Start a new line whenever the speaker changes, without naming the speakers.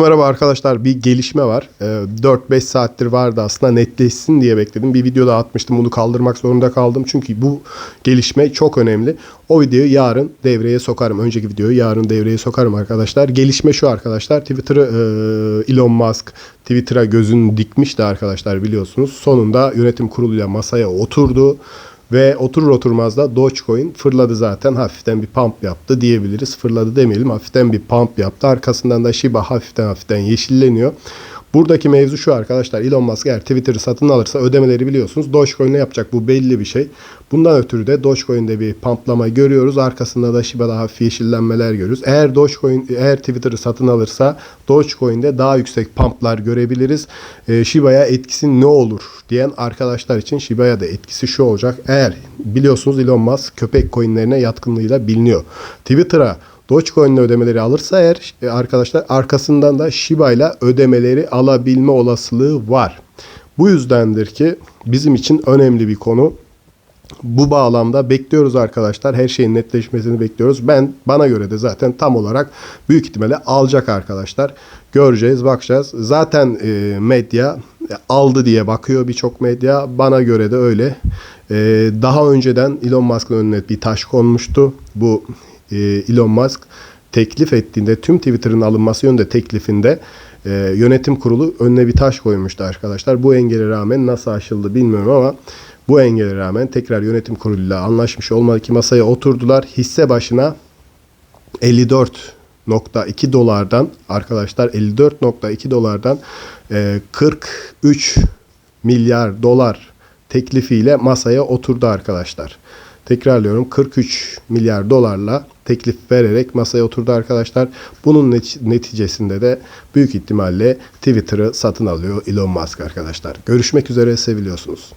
Merhaba arkadaşlar bir gelişme var. Ee, 4-5 saattir vardı aslında netleşsin diye bekledim. Bir videoda atmıştım bunu kaldırmak zorunda kaldım. Çünkü bu gelişme çok önemli. O videoyu yarın devreye sokarım. Önceki videoyu yarın devreye sokarım arkadaşlar. Gelişme şu arkadaşlar. Twitter'ı e, Elon Musk Twitter'a gözünü dikmişti arkadaşlar biliyorsunuz. Sonunda yönetim kuruluyla masaya oturdu. Ve oturur oturmaz da Dogecoin fırladı zaten hafiften bir pump yaptı diyebiliriz. Fırladı demeyelim hafiften bir pump yaptı. Arkasından da Shiba hafiften hafiften yeşilleniyor. Buradaki mevzu şu arkadaşlar Elon Musk eğer Twitter'ı satın alırsa ödemeleri biliyorsunuz. Dogecoin'e yapacak bu belli bir şey. Bundan ötürü de Dogecoin'de bir pumplama görüyoruz. Arkasında da Shiba'da hafif yeşillenmeler görüyoruz. Eğer Dogecoin eğer Twitter'ı satın alırsa Dogecoin'de daha yüksek pumplar görebiliriz. Ee, Shiba'ya etkisi ne olur diyen arkadaşlar için Shiba'ya da etkisi şu olacak. Eğer biliyorsunuz Elon Musk köpek coinlerine yatkınlığıyla biliniyor. Twitter'a Dogecoin ödemeleri alırsa eğer e, arkadaşlar arkasından da Shiba ile ödemeleri alabilme olasılığı var. Bu yüzdendir ki bizim için önemli bir konu. Bu bağlamda bekliyoruz arkadaşlar. Her şeyin netleşmesini bekliyoruz. Ben bana göre de zaten tam olarak büyük ihtimalle alacak arkadaşlar. Göreceğiz, bakacağız. Zaten e, medya e, aldı diye bakıyor birçok medya. Bana göre de öyle. E, daha önceden Elon Musk'ın önüne bir taş konmuştu. Bu Elon Musk teklif ettiğinde tüm Twitter'ın alınması yönünde teklifinde e, yönetim kurulu önüne bir taş koymuştu arkadaşlar. Bu engele rağmen nasıl aşıldı bilmiyorum ama bu engele rağmen tekrar yönetim kuruluyla anlaşmış olmalı ki masaya oturdular. Hisse başına 54.2 dolardan arkadaşlar 54.2 dolardan e, 43 milyar dolar teklifiyle masaya oturdu arkadaşlar. Tekrarlıyorum 43 milyar dolarla teklif vererek masaya oturdu arkadaşlar. Bunun net- neticesinde de büyük ihtimalle Twitter'ı satın alıyor Elon Musk arkadaşlar. Görüşmek üzere seviliyorsunuz.